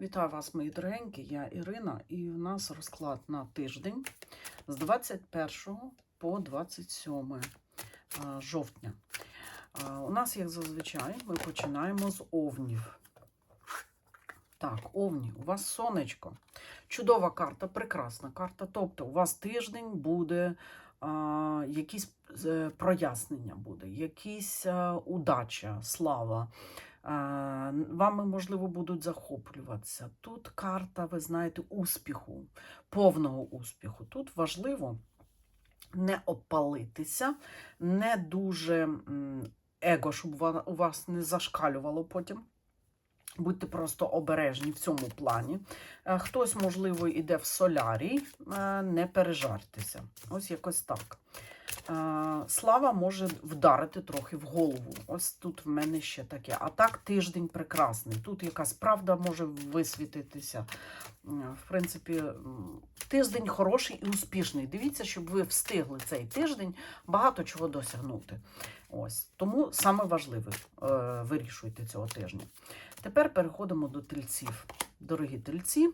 Вітаю вас, мої дорогенькі, я Ірина, і у нас розклад на тиждень з 21 по 27 жовтня. У нас, як зазвичай, ми починаємо з овнів. Так, овні, у вас сонечко. Чудова карта, прекрасна карта. Тобто, у вас тиждень буде а, якісь е, прояснення, буде, якісь а, удача, слава. Вами, можливо, будуть захоплюватися. Тут карта, ви знаєте, успіху, повного успіху. Тут важливо не опалитися, не дуже его, щоб у вас не зашкалювало потім. Будьте просто обережні в цьому плані. Е, Хтось, можливо, іде в солярій, е, не пережартеся. Ось якось так. Е, Слава може вдарити трохи в голову. Ось тут в мене ще таке. А так тиждень прекрасний. Тут якась правда може висвітитися. Е, В принципі, тиждень хороший і успішний. Дивіться, щоб ви встигли цей тиждень багато чого досягнути. Ось тому саме важливе е, вирішуйте цього тижня. Тепер переходимо до тельців. Дорогі тельці,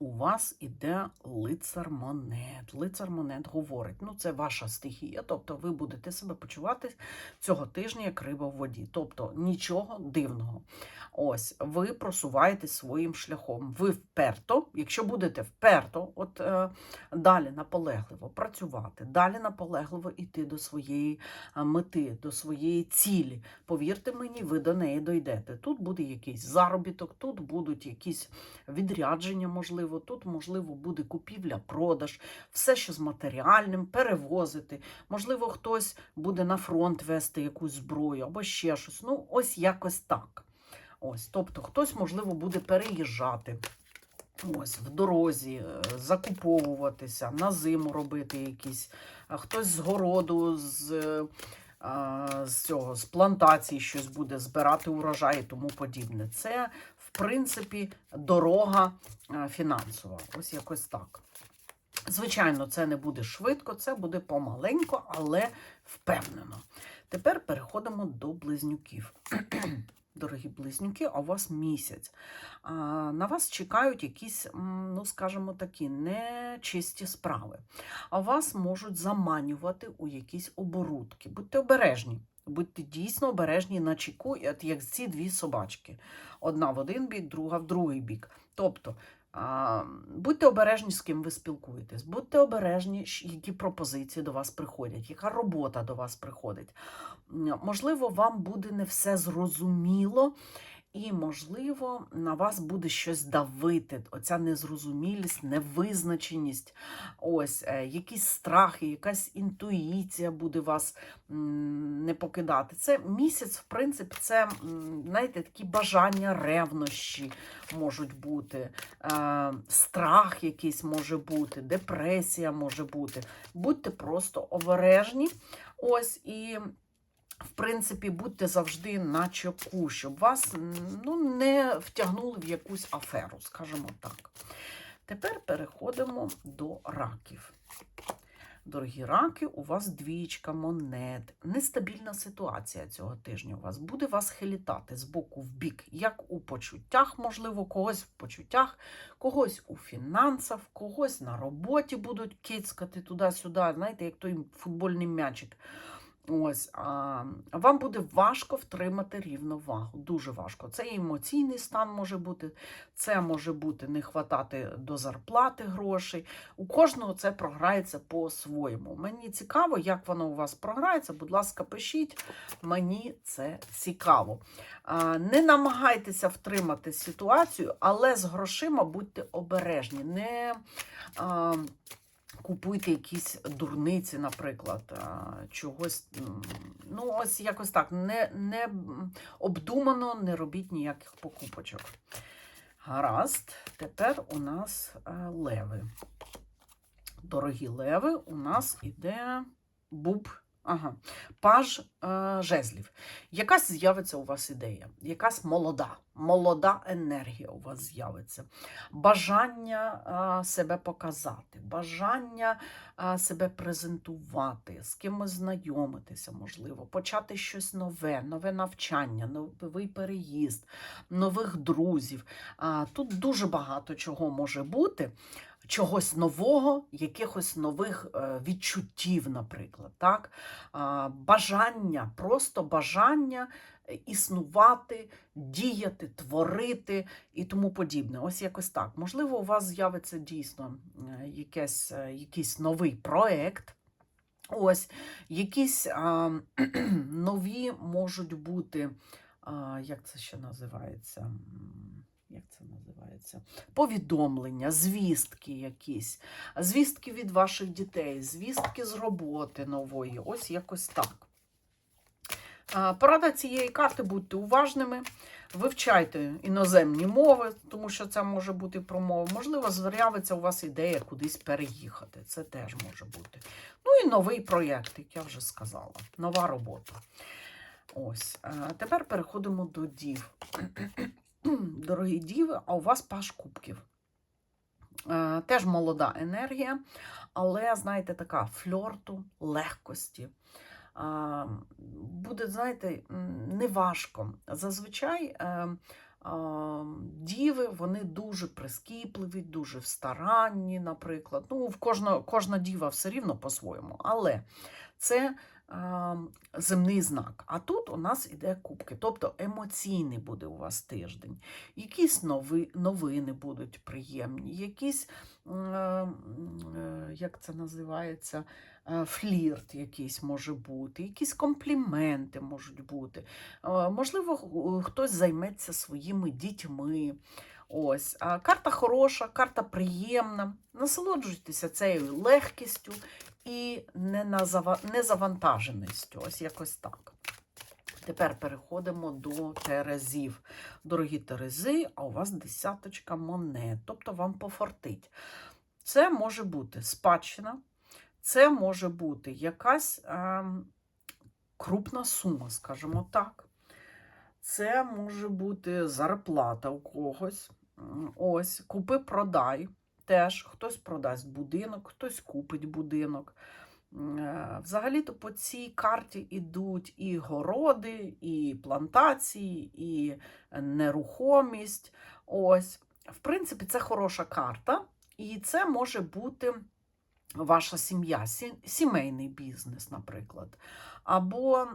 у вас іде лицар монет. Лицар монет говорить, ну це ваша стихія, тобто ви будете себе почувати цього тижня як риба в воді. Тобто нічого дивного. Ось, ви просуваєтесь своїм шляхом. Ви вперто, якщо будете вперто, от е, далі наполегливо працювати, далі наполегливо йти до своєї е, мети, до своєї цілі. Повірте мені, ви до неї дойдете. Тут буде якийсь заробіток, тут будуть якісь відрядження, можливо, тут, можливо, буде купівля, продаж, все, що з матеріальним, перевозити. Можливо, хтось буде на фронт вести якусь зброю або ще щось. Ну, ось якось так. Ось, тобто, хтось, можливо, буде переїжджати. Ось в дорозі е, закуповуватися, на зиму робити якісь, а хтось з городу, з, е, з цього, з плантації щось буде збирати урожай і тому подібне. Це, в принципі, дорога е, фінансова. Ось якось так. Звичайно, це не буде швидко, це буде помаленько, але впевнено. Тепер переходимо до близнюків. Дорогі близнюки, а у вас місяць. А, на вас чекають якісь, ну скажімо такі, нечисті справи. А вас можуть заманювати у якісь оборудки. Будьте обережні. Будьте дійсно обережні на чеку, як ці дві собачки. Одна в один бік, друга в другий бік. Тобто, будьте обережні, з ким ви спілкуєтесь, будьте обережні, які пропозиції до вас приходять, яка робота до вас приходить. Можливо, вам буде не все зрозуміло, і, можливо, на вас буде щось давити. Оця незрозумілість, невизначеність, ось е, якісь страхи, якась інтуїція буде вас не покидати. Це місяць, в принципі, це знаєте, такі бажання, ревнощі можуть бути, е, страх якийсь може бути, депресія може бути. Будьте просто обережні. Ось і. В принципі, будьте завжди на чеку, щоб вас ну, не втягнули в якусь аферу, скажімо так. Тепер переходимо до раків. Дорогі раки, у вас двічка монет. Нестабільна ситуація цього тижня у вас буде вас хилітати з боку в бік, як у почуттях, можливо, когось в почуттях, когось у фінансах, когось на роботі будуть кицькати туди-сюди, знаєте, як той футбольний м'ячик. Ось, а, вам буде важко втримати рівновагу, дуже важко. Це емоційний стан може бути, це може бути не хватати до зарплати грошей. У кожного це програється по-своєму. Мені цікаво, як воно у вас програється. Будь ласка, пишіть, мені це цікаво. А, не намагайтеся втримати ситуацію, але з грошима будьте обережні. Не, а, Купуйте якісь дурниці, наприклад, чогось. Ну, ось якось так. Не, не обдумано не робіть ніяких покупочок. Гаразд, тепер у нас е, леви. Дорогі леви, у нас іде буб Ага. Паж е, жезлів. Якась з'явиться у вас ідея, якась молода, молода енергія у вас з'явиться. Бажання е, себе показати, бажання е, себе презентувати, з кимось знайомитися, можливо, почати щось нове, нове навчання, новий переїзд, нових друзів. А, Тут дуже багато чого може бути. Чогось нового, якихось нових е, відчуттів, наприклад, так? Бажання, просто бажання е, існувати, діяти, творити і тому подібне. Ось якось так. Можливо, у вас з'явиться дійсно е, якесь, якийсь новий проект. Ось, якісь а, нові можуть бути, а, як це ще називається? Як це називається? Повідомлення, звістки якісь, звістки від ваших дітей, звістки з роботи нової. Ось якось так. Порада цієї карти будьте уважними, вивчайте іноземні мови, тому що це може бути промова. Можливо, з'явиться у вас ідея кудись переїхати. Це теж може бути. Ну і новий проєкт, як я вже сказала, нова робота. Ось. Тепер переходимо до дів. Дорогі діви, а у вас паш кубків. Е, Теж молода енергія, але, знаєте, така фльорту, легкості. Буде, знаєте, неважко. Зазвичай е, діви вони дуже прискіпливі, дуже в старанні, наприклад. Ну, в кожна, кожна діва все рівно по-своєму, але це земний знак. А тут у нас іде кубки, тобто емоційний буде у вас тиждень. Якісь нови, новини будуть приємні, якісь, е, е, як це називається, е, флірт якийсь може бути, якісь компліменти можуть бути. Можливо, хтось займеться своїми дітьми. Ось. А карта хороша, карта приємна. Насолоджуйтеся цією легкістю і незавантаженістю. Ось якось так. Тепер переходимо до терезів. Дорогі терези, а у вас десяточка монет, тобто вам пофартить. Це може бути спадщина, це може бути якась ем, крупна сума, скажімо так. Це може бути зарплата у когось. Ось, купи-продай. Теж хтось продасть будинок, хтось купить будинок. Е, Взагалі-то по цій карті йдуть і городи, і плантації, і нерухомість. Ось. В принципі, це хороша карта, і це може бути ваша сім'я, сімейний бізнес, наприклад. Або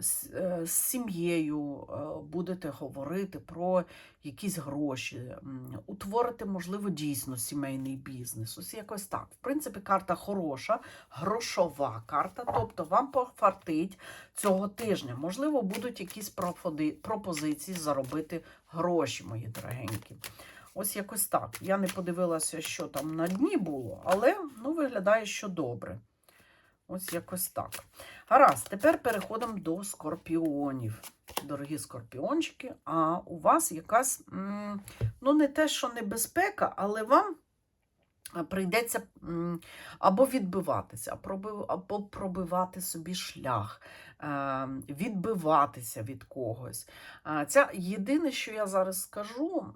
з сім'єю е, будете говорити про якісь гроші, м, утворите, можливо, дійсно сімейний бізнес. Ось якось так. В принципі, карта хороша, грошова карта, тобто вам пофартить цього тижня. Можливо, будуть якісь пропозиції заробити гроші, мої дорогенькі. Ось якось так. Я не подивилася, що там на дні було, але ну, виглядає, що добре. Ось якось так. Гаразд, тепер переходимо до скорпіонів. Дорогі скорпіончики, а у вас якась, ну, не те, що небезпека, але вам прийдеться або відбиватися, або пробивати собі шлях, е, відбиватися від когось. Ця єдине, що я зараз скажу,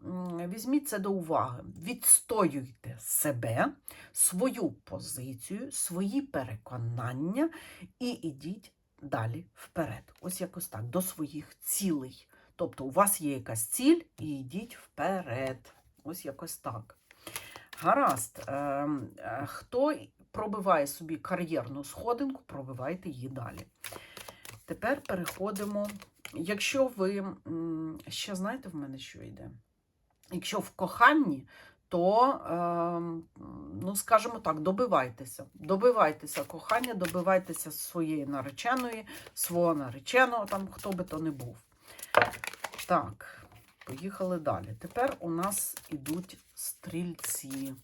візьміть це до уваги. Відстоюйте себе, свою позицію, свої переконання і ідіть далі вперед. Ось якось так, до своїх цілей. Тобто у вас є якась ціль і йдіть вперед. Ось якось так. Гаразд. Ем, е, Хто пробиває собі кар'єрну сходинку, пробивайте її далі. Тепер переходимо. Якщо ви ще знаєте, в мене що йде? Якщо в коханні, то, ем, ну, скажімо так, добивайтеся. Добивайтеся кохання, добивайтеся своєї нареченої, свого нареченого, там хто би то не був. Так, поїхали далі. Тепер у нас ідуть стрільці.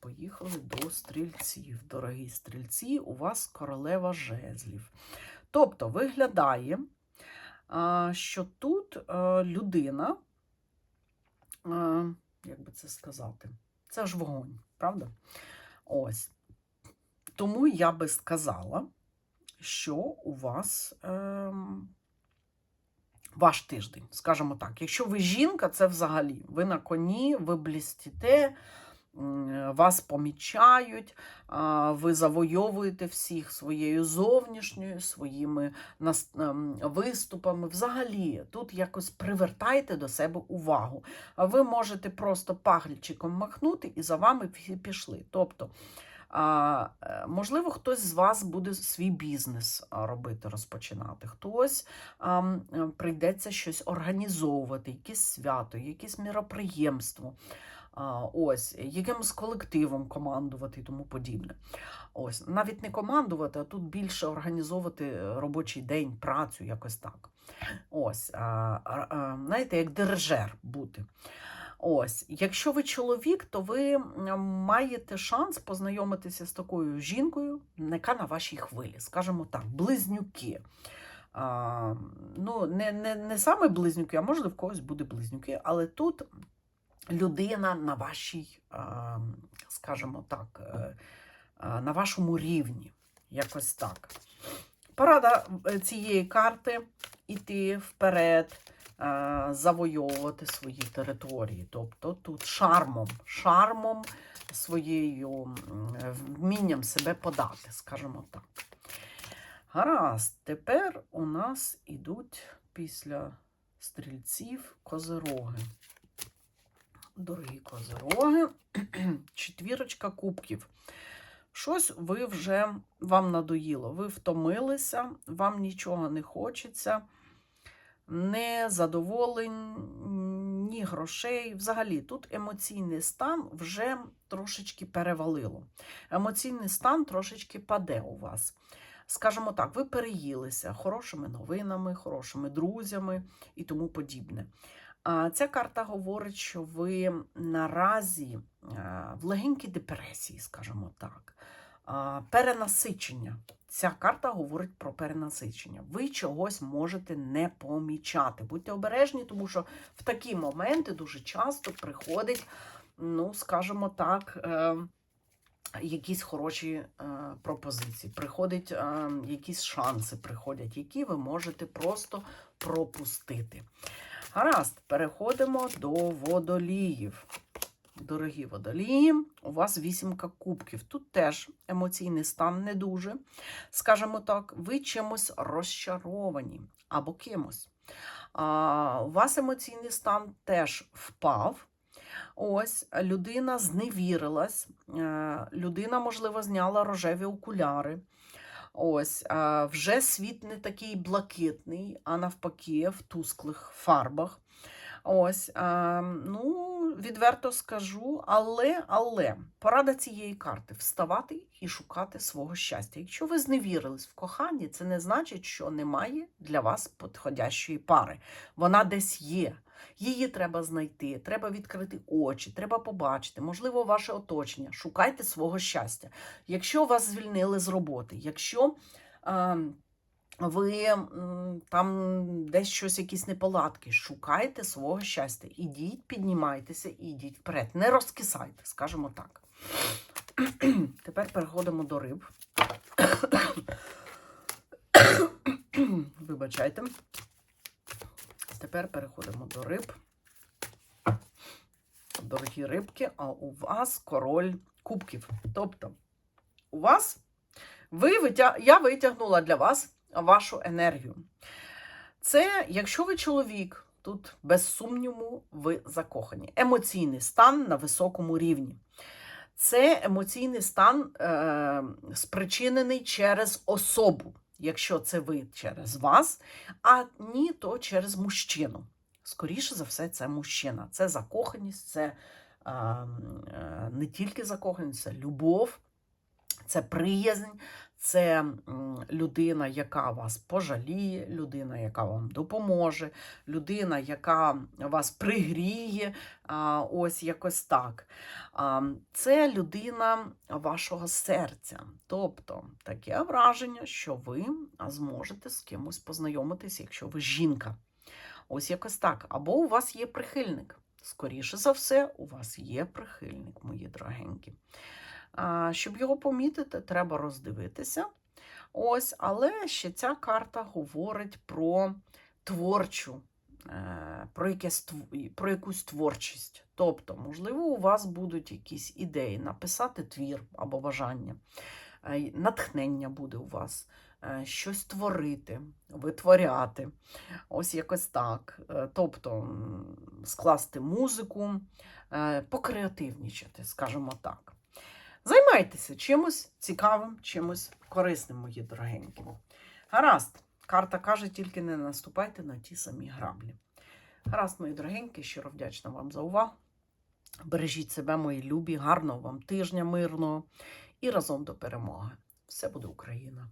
Поїхали до стрільців. Дорогі стрільці, у вас королева жезлів. Тобто виглядає, що тут людина, як би це сказати, це ж вогонь, правда? Ось. Тому я би сказала, що у вас ем, ваш тиждень, скажімо так. Якщо ви жінка, це взагалі ви на коні, ви блістіте, вас помічають, ви завойовуєте всіх своєю зовнішньою, своїми ем, виступами. Взагалі, тут якось привертайте до себе увагу. Ви можете просто паглічиком махнути і за вами пішли. Тобто, е, можливо, хтось з вас буде свій бізнес робити, розпочинати. Хтось а, е, прийдеться щось організовувати, якесь свято, якесь міроприємство. Ось, якимось колективом командувати і тому подібне. Ось, навіть не командувати, а тут більше організовувати робочий день, працю, якось так. Ось, знаєте, як дирижер бути. Ось, якщо ви чоловік, то ви маєте шанс познайомитися з такою жінкою, яка на вашій хвилі, скажімо так, близнюки. А, ну, не, не, не саме близнюки, а можливо, в когось буде близнюки, але тут людина на вашій, скажімо так, е, на вашому рівні. Якось так. Порада е, цієї карти іти вперед, е, завойовувати свої території. Тобто тут шармом, шармом своєю вмінням себе подати, скажімо так. Гаразд, тепер у нас ідуть після стрільців козироги. Дорогі козироги, четвірочка кубків. Щось ви вже вам надоїло. Ви втомилися, вам нічого не хочеться, не задоволень, ні грошей. Взагалі, тут емоційний стан вже трошечки перевалило. Емоційний стан трошечки паде у вас. Скажімо так, ви переїлися хорошими новинами, хорошими друзями і тому подібне. Ця карта говорить, що ви наразі в легенькій депресії, скажімо так, перенасичення. Ця карта говорить про перенасичення. Ви чогось можете не помічати. Будьте обережні, тому що в такі моменти дуже часто приходить, ну, скажімо так, е, якісь хороші е, пропозиції, приходять е, якісь шанси, приходять, які ви можете просто пропустити. Гаразд, переходимо до водоліїв. Дорогі водолії, у вас вісімка кубків. Тут теж емоційний стан не дуже. Скажімо так, ви чимось розчаровані або кимось. А, у вас емоційний стан теж впав. Ось людина зневірилась, е, людина, можливо, зняла рожеві окуляри. Ось, вже світ не такий блакитний, а навпаки, в тусклих фарбах. Ось, ну, відверто скажу, але, але порада цієї карти вставати і шукати свого щастя. Якщо ви зневірились в коханні, це не значить, що немає для вас підходящої пари. Вона десь є. Її треба знайти, треба відкрити очі, треба побачити, можливо, ваше оточення. Шукайте свого щастя. Якщо вас звільнили з роботи, якщо е, ви там десь щось, якісь неполадки, шукайте свого щастя. Ідіть, піднімайтеся і йдіть вперед. Не розкисайте, скажімо так. Тепер переходимо до риб. Вибачайте. Тепер переходимо до риб. Дорогі рибки, а у вас король кубків. Тобто, у вас ви витя... я витягнула для вас вашу енергію. Це, якщо ви чоловік, тут без сумніву ви закохані. Емоційний стан на високому рівні. Це емоційний стан е, спричинений через особу. Якщо це ви через вас, а ні, то через мужчину. Скоріше за все, це мужчина. Це закоханість, це е, е, не тільки закоханість, це любов, це приязнь, це людина, яка вас пожаліє, людина, яка вам допоможе, людина, яка вас пригріє, ось якось так. Це людина вашого серця. Тобто таке враження, що ви зможете з кимось познайомитись, якщо ви жінка. Ось якось так. Або у вас є прихильник. Скоріше за все, у вас є прихильник, мої дорогенькі. Щоб його помітити, треба роздивитися. Ось, але ще ця карта говорить про творчу, е, про, якесь, про якусь творчість. Тобто, можливо, у вас будуть якісь ідеї написати твір або бажання, е, натхнення буде у вас, е, щось творити, витворяти. Ось якось так. Тобто скласти музику, покреативнічати, скажімо так. Займайтеся чимось цікавим, чимось корисним, мої дорогенькі. Гаразд, карта каже, тільки не наступайте на ті самі граблі. Гаразд, мої дорогенькі, щиро вдячна вам за увагу. Бережіть себе, мої любі, гарного вам тижня мирного і разом до перемоги. Все буде Україна!